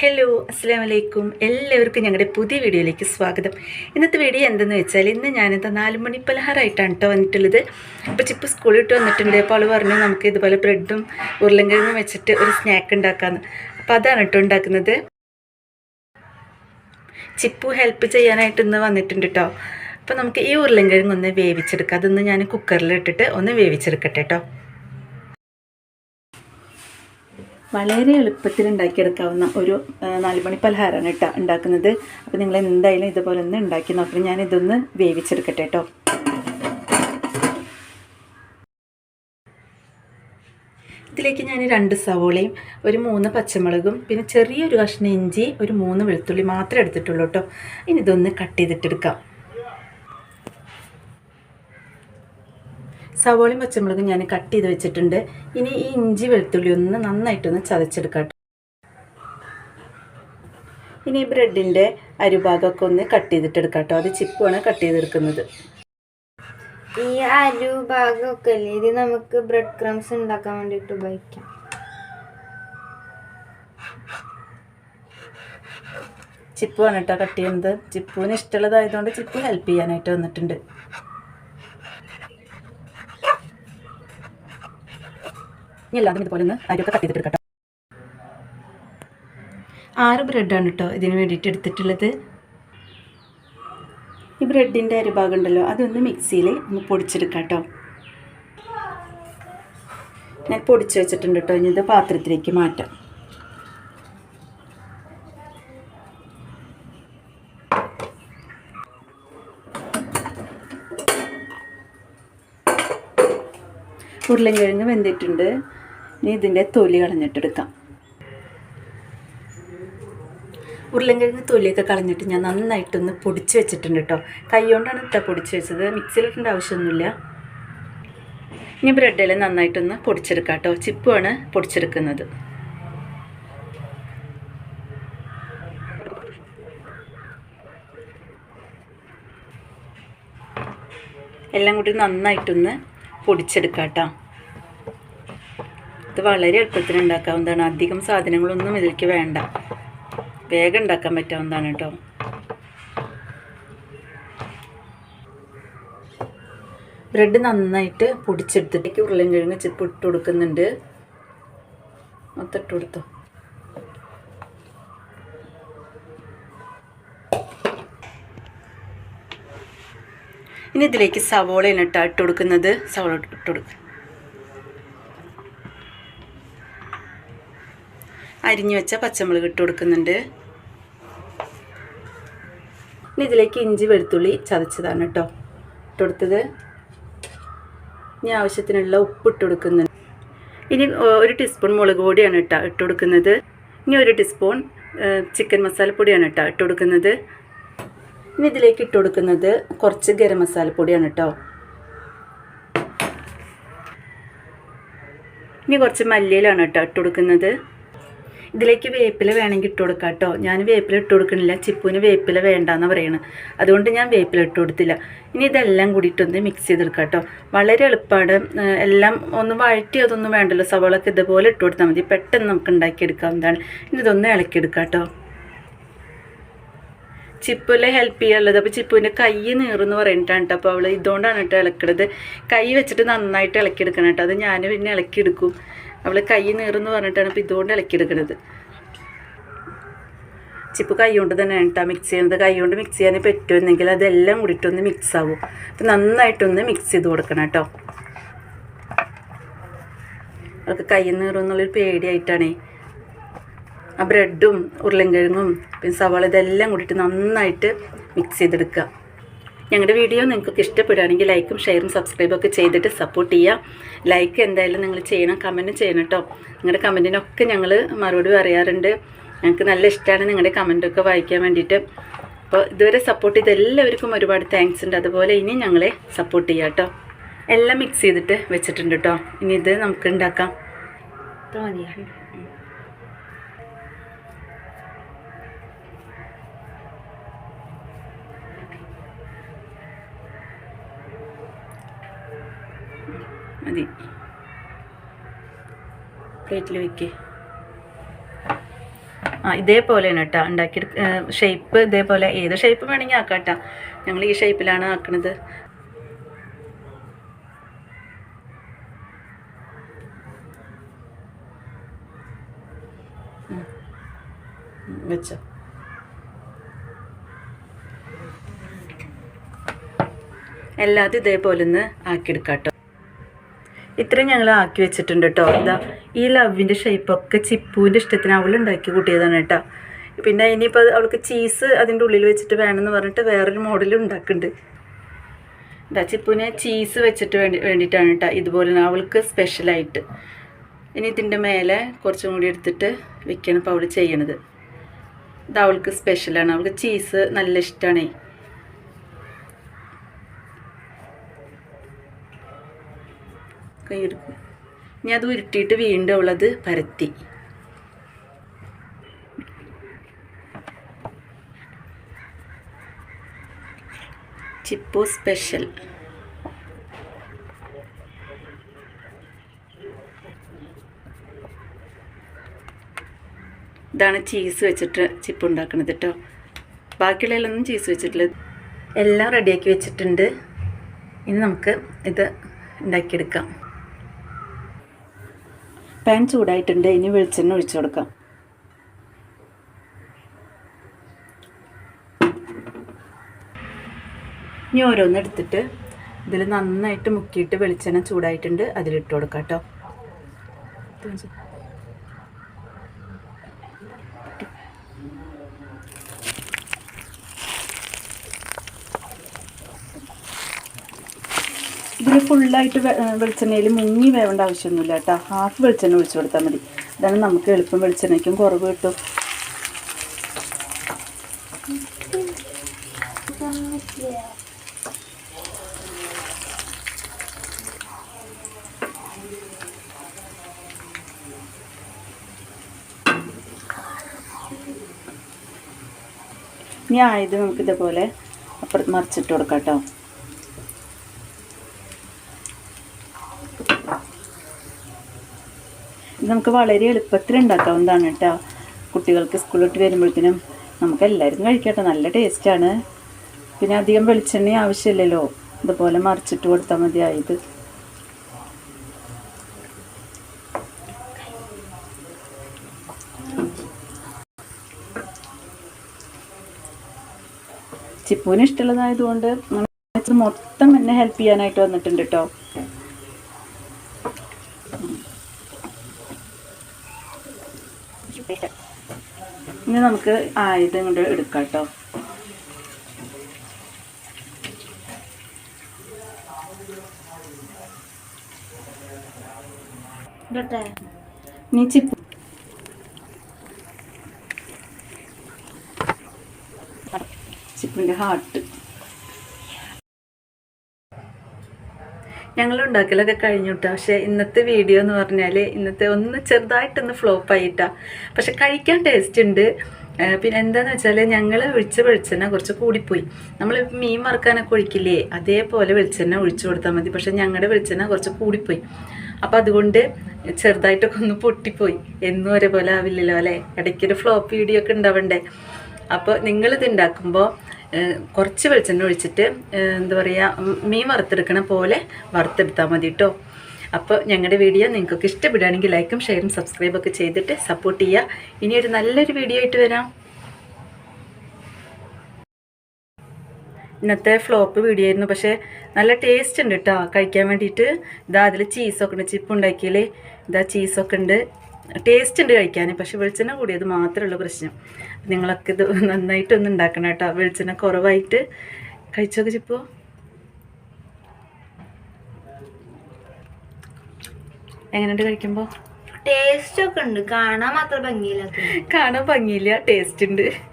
Hello അസ്സാം വലൈക്കും എല്ലാവർക്കും ഞങ്ങളുടെ പുതിയ വീഡിയോയിലേക്ക് സ്വാഗതം. ഇന്നത്തെ വീഡിയോ എന്തെന്ന് വെച്ചാൽ ഇന്ന് ഞാനിത് നാല് മണി പലഹാരമായിട്ടാണ് കേട്ടോ വന്നിട്ടുള്ളത്. അപ്പോൾ ചിപ്പ് സ്കൂളിൽ ഇട്ട് വന്നിട്ടുണ്ട്. അപ്പോൾ അവൾ പറഞ്ഞു നമുക്ക് ഇതുപോലെ ബ്രെഡും ഉരുളൻകിഴങ്ങും വെച്ചിട്ട് ഒരു സ്നാക്ക് ഉണ്ടാക്കാമെന്ന് അപ്പോൾ അതാണ് കേട്ടോ ഉണ്ടാക്കുന്നത്. ചിപ്പു ഹെൽപ്പ് ചെയ്യാനായിട്ട് ഇന്ന് വന്നിട്ടുണ്ട് കേട്ടോ അപ്പോൾ നമുക്ക് ഈ ഉരുളൻകിഴങ്ങ് ഒന്ന് വേവിച്ചെടുക്കാം. അതൊന്ന് ഞാൻ കുക്കറിൽ ഇട്ടിട്ട് ഒന്ന് വേവിച്ചെടുക്കട്ടെ കേട്ടോ വളരെ എളുപ്പത്തിൽ ഉണ്ടാക്കിയെടുക്കാവുന്ന ഒരു നാലുമണി പലഹാരമാണ് കേട്ടോ ഉണ്ടാക്കുന്നത്. അപ്പോൾ നിങ്ങൾ എന്തായാലും ഇതുപോലെ ഒന്ന് ഉണ്ടാക്കി നോക്കണം. ഞാൻ ഇതൊന്ന് വേവിച്ചെടുക്കട്ടെ കേട്ടോ. ഇതിലേക്ക് ഞാൻ രണ്ട് സവോളയും ഒരു മൂന്ന് പച്ചമുളകും പിന്നെ ചെറിയൊരു കഷ്ണം ഇഞ്ചി ഒരു മൂന്ന് വെളുത്തുള്ളി മാത്രമേ എടുത്തിട്ടുള്ളൂ കേട്ടോ. ഇനി ഇതൊന്ന് കട്ട് ചെയ്തിട്ടെടുക്കാം. സവോളയും പച്ചമുളകും ഞാൻ കട്ട് ചെയ്ത് വെച്ചിട്ടുണ്ട്. ഇനി ഈ ഇഞ്ചി വെളുത്തുള്ളി ഒന്ന് നന്നായിട്ടൊന്ന് ചതച്ചെടുക്കാം. ഇനി ഈ ബ്രെഡിന്റെ അരുഭാഗമൊക്കെ ഒന്ന് കട്ട് ചെയ്തിട്ടെടുക്കാം കേട്ടോ അത് ചിപ്പുമാണ് കട്ട് ചെയ്തെടുക്കുന്നത്. ഈ അരുഭാഗമൊക്കെ അല്ലേ? ഇത് നമുക്ക് ബ്രെഡ് ക്രംസ് ഉണ്ടാക്കാൻ വേണ്ടിയിട്ട് ഉപയോഗിക്കാം. ചിപ്പുമാണ് കേട്ടോ കട്ട് ചെയ്യുന്നത്. ചിപ്പുവിന് ഇഷ്ടമുള്ളതായതുകൊണ്ട് ചിപ്പു ഹെൽപ്പ് ചെയ്യാനായിട്ട് വന്നിട്ടുണ്ട്. ഇനി എല്ലാതും ഇതുപോലെ ഒന്ന് അരിയൊക്കെ കട്ട് ചെയ്തിട്ട് ആറ് ബ്രെഡാണ് കേട്ടോ ഇതിന് വേണ്ടിയിട്ട് എടുത്തിട്ടുള്ളത്. ഈ ബ്രെഡിന്റെ അരിഭാഗം ഉണ്ടല്ലോ അതൊന്ന് മിക്സിയിൽ ഒന്ന് പൊടിച്ചെടുക്കാം കേട്ടോ ഞാൻ പൊടിച്ച് വെച്ചിട്ടുണ്ട് കേട്ടോ ഇനി ഇത് പാത്രത്തിലേക്ക് മാറ്റാം. ഉരുളൻകിഴങ്ങ് വെന്തിട്ടുണ്ട്. ഇനി ഇതിന്റെ തൊലി കളഞ്ഞിട്ടെടുക്കാം. ഉരുളൻകിഴങ്ങ് തൊലിയൊക്കെ കളഞ്ഞിട്ട് ഞാൻ നന്നായിട്ടൊന്ന് പൊടിച്ച് വെച്ചിട്ടുണ്ട് കേട്ടോ. കൈ കൊണ്ടാണ് ഇട്ട പൊടിച്ച് വെച്ചത്. മിക്സിയിലിട്ടേണ്ട ആവശ്യമൊന്നുമില്ല. ഇനി ബ്രെഡിൽ നന്നായിട്ടൊന്ന് പൊടിച്ചെടുക്കാം കേട്ടോ. ചിപ്പുമാണ് പൊടിച്ചെടുക്കുന്നത്. എല്ലാം കൂടി നന്നായിട്ടൊന്ന് പൊടിച്ചെടുക്കാം കേട്ടോ. ഇത് വളരെ എളുപ്പത്തിൽ ഉണ്ടാക്കാവുന്നതാണ്. അധികം സാധനങ്ങളൊന്നും ഇതിലേക്ക് വേണ്ട. വേഗം ഉണ്ടാക്കാൻ പറ്റാവുന്നതാണ് കേട്ടോ. ബ്രെഡ് നന്നായിട്ട് പൊടിച്ചെടുത്തിട്ടേക്ക് ഉരുളൻകിഴങ്ങ് ചിപ്പ് ഇട്ട് കൊടുക്കുന്നുണ്ട്. മൊത്തം ഇട്ട് ഇനി ഇതിലേക്ക് സവോളയാണ് ഇട്ടാ ഇട്ട് കൊടുക്കുന്നത്. സവോള ഇട്ട് കൊടുക്കുക അരിഞ്ഞു വെച്ച പച്ചമുളക് ഇട്ട് കൊടുക്കുന്നുണ്ട്. ഇനി ഇതിലേക്ക് ഇഞ്ചി വെളുത്തുള്ളി ചതച്ചതാണ് കേട്ടോ ഇട്ട് കൊടുത്തത്. ഇനി ആവശ്യത്തിനുള്ള ഉപ്പ് ഇട്ട് കൊടുക്കുന്നുണ്ട്. ഇനി ഒരു ടീസ്പൂൺ മുളക് പൊടിയാണ് കേട്ടോ ഇട്ട് കൊടുക്കുന്നത്. ഇനി ഒരു ടീസ്പൂൺ ചിക്കൻ മസാലപ്പൊടിയാണ് കേട്ടോ ഇട്ട് കൊടുക്കുന്നത്. ഇനി ഇതിലേക്ക് ഇട്ട് കൊടുക്കുന്നത് കുറച്ച് ഗരം മസാലപ്പൊടിയാണ് കേട്ടോ ഇനി കുറച്ച് മല്ലിയിലാണ് കേട്ടോ ഇട്ട് കൊടുക്കുന്നത്. ഇതിലേക്ക് വേപ്പില വേണമെങ്കിൽ ഇട്ട് കൊടുക്കാം കേട്ടോ. ഞാൻ വേപ്പില ഇട്ട് കൊടുക്കണില്ല. ചിപ്പുവിന് വേപ്പില വേണ്ടാന്ന് പറയണത് അതുകൊണ്ട് ഞാൻ വേപ്പില ഇട്ട് കൊടുത്തില്ല. ഇനി ഇതെല്ലാം കൂടിയിട്ടൊന്ന് മിക്സ് ചെയ്തെടുക്കാം കേട്ടോ. വളരെ എളുപ്പമാണ്. എല്ലാം ഒന്ന് വഴറ്റി അതൊന്നും വേണ്ടല്ലോ. സവോളൊക്കെ ഇതുപോലെ ഇട്ട് കൊടുത്താൽ മതി. പെട്ടെന്ന് നമുക്ക് ഉണ്ടാക്കിയെടുക്കാവുന്നതാണ്. ഇനി ഇതൊന്ന് ഇളക്കിയെടുക്കാം കേട്ടോ. ചിപ്പുലെ ഹെൽപ്പ് ചെയ്യാനുള്ളത്. അപ്പോൾ ചിപ്പുവിന്റെ കൈ നീറെന്ന് പറഞ്ഞിട്ടാണ് കേട്ടോ. അപ്പോൾ അവൾ ഇതുകൊണ്ടാണ് കേട്ടോ ഇളക്കണത്. കൈ വെച്ചിട്ട് നന്നായിട്ട് ഇളക്കിയെടുക്കണം കേട്ടോ. അത് ഞാൻ പിന്നെ ഇളക്കിയെടുക്കും. അവൾ കൈ നീറുന്നു പറഞ്ഞിട്ടാണ് ഇപ്പോൾ ഇതുകൊണ്ട് ഇളക്കിയെടുക്കണത് ചിപ്പ് കൈ കൊണ്ട് തന്നെ കേട്ടോ മിക്സ് ചെയ്യുന്നത്. കൈ കൊണ്ട് മിക്സ് ചെയ്യാൻ പറ്റുമെന്നെങ്കിൽ അതെല്ലാം കൂടിയിട്ടൊന്ന് മിക്സ് ആവും. അപ്പം നന്നായിട്ടൊന്ന് മിക്സ് ചെയ്ത് കൊടുക്കണം കേട്ടോ അവൾക്ക് കൈ നീറും എന്നുള്ളൊരു പേടിയായിട്ടാണേ. ആ ബ്രെഡും ഉരുളൻകിഴങ്ങും പിന്നെ സവാള ഇതെല്ലാം കൂടിയിട്ട് നന്നായിട്ട് മിക്സ് ചെയ്തെടുക്കുക. ഞങ്ങളുടെ വീഡിയോ നിങ്ങൾക്ക് ഇഷ്ടപ്പെടുകയാണെങ്കിൽ ലൈക്കും ഷെയറും സബ്സ്ക്രൈബും ഒക്കെ ചെയ്തിട്ട് സപ്പോർട്ട് ചെയ്യുക. ലൈക്ക് എന്തായാലും നിങ്ങൾ ചെയ്യണം കമന്റും ചെയ്യണം കേട്ടോ. നിങ്ങളുടെ കമന്റിനൊക്കെ ഞങ്ങൾ മറുപടി പറയാറുണ്ട്. ഞങ്ങൾക്ക് നല്ല ഇഷ്ടമാണ് നിങ്ങളുടെ കമന്റൊക്കെ വായിക്കാൻ വേണ്ടിയിട്ട്. അപ്പോൾ ഇതുവരെ സപ്പോർട്ട് ചെയ്ത എല്ലാവർക്കും ഒരുപാട് താങ്ക്സ് ഉണ്ട്. അതുപോലെ ഇനി ഞങ്ങളെ സപ്പോർട്ട് ചെയ്യാം കേട്ടോ. എല്ലാം മിക്സ് ചെയ്തിട്ട് വെച്ചിട്ടുണ്ട് കേട്ടോ. ഇനി ഇത് നമുക്ക് ഉണ്ടാക്കാം. ഇത്ര മതി. പ്ലേറ്റിൽ വയ്ക്കേ ആ ഇതേപോലെയാണ് കേട്ടോ ഉണ്ടാക്കി ഷേപ്പ് ഇതേപോലെ ഏത് ഷേപ്പ് വേണമെങ്കിൽ ആക്കാം കേട്ടോ ഞങ്ങൾ ഈ ഷേപ്പിലാണ് ആക്കണത് വെച്ചോ. എല്ലാതും ഇതേപോലെ ഒന്ന് ആക്കിയെടുക്കാം ഇത്രയും ഞങ്ങൾ ആക്കി വെച്ചിട്ടുണ്ട് കേട്ടോ ഇതാ ഈ ലവിന്റെ ഷേപ്പൊക്കെ ചിപ്പുവിന്റെ ഇഷ്ടത്തിന് അവൾ ഉണ്ടാക്കി കൂട്ടിയതാണ് കേട്ടോ പിന്നെ ഇനിയിപ്പോൾ അവൾക്ക് ചീസ് അതിന്റെ ഉള്ളിൽ വെച്ചിട്ട് വേണമെന്ന് പറഞ്ഞിട്ട് വേറൊരു മോഡൽ ഉണ്ടാക്കുന്നുണ്ട്. എന്താ ചിപ്പുവിനെ ചീസ് വെച്ചിട്ട് വേണ്ടി വേണ്ടിയിട്ടാണ് കേട്ടോ ഇതുപോലെ അവൾക്ക് സ്പെഷ്യലായിട്ട് ഇനി ഇതിന്റെ മേലെ കുറച്ചും കൂടി എടുത്തിട്ട് വെക്കണം ഇപ്പോൾ അവൾ ചെയ്യണത്. ഇത് അവൾക്ക് സ്പെഷ്യലാണ് അവൾക്ക് ചീസ് നല്ല ഇഷ്ടമാണേ കൈയെടുക്കും ഇനി അത് ഉരുട്ടിയിട്ട് വീണ്ടും ഉള്ളത് പരത്തി. Chip special. ഇതാണ് ചീസ് വെച്ചിട്ട് ചിപ്പ് ഉണ്ടാക്കുന്നത് കേട്ടോ. ബാക്കിയുള്ളതിലൊന്നും ചീസ് വെച്ചിട്ടില്ല. എല്ലാം റെഡിയാക്കി വെച്ചിട്ടുണ്ട്. ഇനി നമുക്ക് ഇത് ഉണ്ടാക്കിയെടുക്കാം. പാൻ ചൂടായിട്ടുണ്ട്. ഇനി വെളിച്ചെണ്ണ ഒഴിച്ചു കൊടുക്കാം. ഇനി ഓരോന്ന് എടുത്തിട്ട് ഇതിൽ നന്നായിട്ട് മുക്കിയിട്ട് വെളിച്ചെണ്ണ ചൂടായിട്ടുണ്ട്. അതിലിട്ട് കൊടുക്കാം കേട്ടോ ഇതിൽ ഫുള്ളായിട്ട് വെളിച്ചെണ്ണയിൽ മുങ്ങി വേവേണ്ട ആവശ്യമൊന്നുമില്ല കേട്ടോ. ഹാഫ് വെളിച്ചെണ്ണ ഒഴിച്ചു കൊടുത്താൽ മതി. അതാണ് നമുക്ക് എളുപ്പം വെളിച്ചെണ്ണയ്ക്കും കുറവ് കിട്ടും. ഇനി ആയത് നമുക്കിതേപോലെ അപ്പുറത്ത് മറിച്ചിട്ട് കൊടുക്കാം കേട്ടോ. നമുക്ക് വളരെ എളുപ്പത്തിൽ ഉണ്ടാക്കാവുന്നതാണ് കേട്ടോ. കുട്ടികൾക്ക് സ്കൂളിലോട്ട് വരുമ്പോഴത്തേനും നമുക്ക് എല്ലാവരും കഴിക്കട്ടെ നല്ല ടേസ്റ്റാണ് പിന്നെ അധികം വെളിച്ചെണ്ണ ആവശ്യമില്ലല്ലോ. ഇതുപോലെ മറിച്ചിട്ട് കൊടുത്താൽ മതിയായത് ചിപ്പൂന് ഇഷ്ടമുള്ളതായതുകൊണ്ട് മൊത്തം എന്നെ ഹെൽപ്പ് ചെയ്യാനായിട്ട് വന്നിട്ടുണ്ട് കേട്ടോ. ഇനി നമുക്ക് ആയുധം കൊണ്ട് എടുക്കാം കേട്ടോ ഇടട്ടെ നീ ചിപ്പ് ചിപ്പിന്റെ ഹാർട്ട് ഞങ്ങൾ ഉണ്ടാക്കലൊക്കെ കഴിഞ്ഞു കേട്ടോ പക്ഷേ ഇന്നത്തെ വീഡിയോ എന്ന് പറഞ്ഞാൽ ഇന്നത്തെ ഒന്ന് ചെറുതായിട്ടൊന്ന് ഫ്ലോപ്പ് ആയിട്ടാ. പക്ഷെ കഴിക്കാൻ ടേസ്റ്റ് ഉണ്ട്. പിന്നെ എന്താന്ന് വെച്ചാൽ ഞങ്ങൾ ഒഴിച്ച വെളിച്ചെണ്ണ കുറച്ച് കൂടിപ്പോയി. നമ്മൾ മീൻ വറുക്കാനൊക്കെ ഒഴിക്കില്ലേ? അതേപോലെ വെളിച്ചെണ്ണ ഒഴിച്ചു കൊടുത്താൽ മതി. പക്ഷെ ഞങ്ങളുടെ വെളിച്ചെണ്ണ കുറച്ച് കൂടിപ്പോയി. അപ്പം അതുകൊണ്ട് ചെറുതായിട്ടൊക്കെ ഒന്ന് പൊട്ടിപ്പോയി. എന്നും ഒരേപോലെ ആവില്ലല്ലോ അല്ലേ? ഇടയ്ക്കൊരു ഫ്ലോപ്പ് വീഡിയോ ഒക്കെ ഉണ്ടാവണ്ടേ? അപ്പോൾ നിങ്ങളിത് ഉണ്ടാക്കുമ്പോൾ കുറച്ച് വെളിച്ചെണ്ണ ഒഴിച്ചിട്ട് എന്താ പറയുക മീൻ വറുത്തെടുക്കണ പോലെ വറുത്തെടുത്താൽ മതി കേട്ടോ അപ്പോൾ ഞങ്ങളുടെ വീഡിയോ നിങ്ങൾക്കൊക്കെ ഇഷ്ടപ്പെടുകയാണെങ്കിൽ ലൈക്കും ഷെയറും സബ്സ്ക്രൈബൊക്കെ ചെയ്തിട്ട് സപ്പോർട്ട് ചെയ്യുക ഇനി ഒരു നല്ലൊരു വീഡിയോ ആയിട്ട് വരാം. ഇന്നത്തെ ഫ്ലോപ്പ് വീഡിയോ ആയിരുന്നു. പക്ഷേ നല്ല ടേസ്റ്റ് ഉണ്ട് കേട്ടോ കഴിക്കാൻ വേണ്ടിയിട്ട്. ഇതാ അതിൽ ചീസൊക്കെ ഉണ്ട് ചിപ്പ് ഉണ്ടാക്കിയാൽ ഇതാ ചീസൊക്കെ ഉണ്ട്. ടേസ്റ്റ് ഉണ്ട് കഴിക്കാൻ പക്ഷെ വെളിച്ചെണ്ണ കൂടിയത് മാത്രമുള്ള പ്രശ്നം. നിങ്ങളൊക്കെ ഇത് നന്നായിട്ടൊന്ന് ഉണ്ടാക്കണം കേട്ടോ. വെളിച്ചെണ്ണ കുറവായിട്ട് കഴിച്ചൊക്കെ ചിപ്പോ. എങ്ങനെയുണ്ട് കഴിക്കുമ്പോൾ ടേസ്റ്റ് ഒക്കെ ഉണ്ട്. കാണാൻ മാത്രം ഭംഗിയില്ല കാണാൻ ഭംഗിയില്ല. ടേസ്റ്റ് ഉണ്ട്.